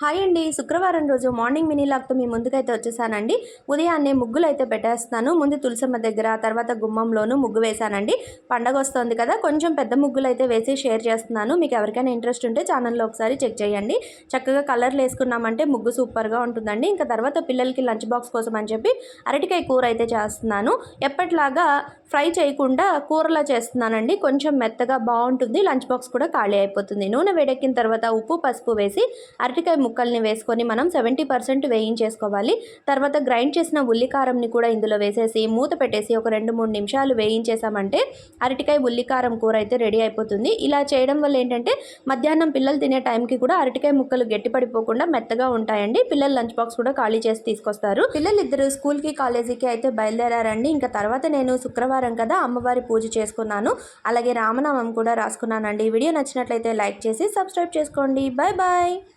Hi అండి. శుక్రవారం రోజు మార్నింగ్ మినీ లాక్తో మీ ముందుకైతే వచ్చేసానండి. ఉదయాన్నే ముగ్గులు అయితే పెట్టేస్తాను. ముందు తులసమ్మ దగ్గర తర్వాత గుమ్మంలోనూ ముగ్గు వేశానండి. పండగ వస్తుంది కదా కొంచెం పెద్ద ముగ్గులు అయితే వేసి షేర్ చేస్తున్నాను. మీకు ఎవరికైనా ఇంట్రెస్ట్ ఉంటే ఛానల్లో ఒకసారి చెక్ చేయండి. చక్కగా కలర్లు వేసుకున్నామంటే ముగ్గు సూపర్గా ఉంటుందండి. ఇంకా తర్వాత పిల్లలకి లంచ్ బాక్స్ కోసం అని చెప్పి అరటికాయ కూర అయితే చేస్తున్నాను. ఎప్పటిలాగా ఫ్రై చేయకుండా కూరలా చేస్తున్నానండి. కొంచెం మెత్తగా బాగుంటుంది. లంచ్ బాక్స్ కూడా ఖాళీ అయిపోతుంది. నూనె వేడెక్కిన తర్వాత ఉప్పు పసుపు వేసి అరటికాయ ముక్కల్ని వేసుకొని మనం సెవెంటీ పర్సెంట్ వేయించేసుకోవాలి. తర్వాత గ్రైండ్ చేసిన ఉల్లికారంని కూడా ఇందులో వేసేసి మూత పెట్టేసి ఒక రెండు మూడు నిమిషాలు వేయించేసామంటే అరటికాయ ఉల్లికారం కూర అయితే రెడీ అయిపోతుంది. ఇలా చేయడం వల్ల ఏంటంటే మధ్యాహ్నం పిల్లలు తినే టైంకి కూడా అరటికాయ ముక్కలు గట్టిపడిపోకుండా మెత్తగా ఉంటాయండి. పిల్లలు లంచ్ బాక్స్ కూడా ఖాళీ చేసి తీసుకొస్తారు. పిల్లలు ఇద్దరు స్కూల్కి కాలేజీకి అయితే బయలుదేరారండి. ఇంకా తర్వాత నేను శుక్రవారం కదా అమ్మవారి పూజ చేసుకున్నాను. అలాగే రామనామం కూడా రాసుకున్నానండి. వీడియో నచ్చినట్లయితే లైక్ చేసి సబ్స్క్రైబ్ చేసుకోండి. Bye bye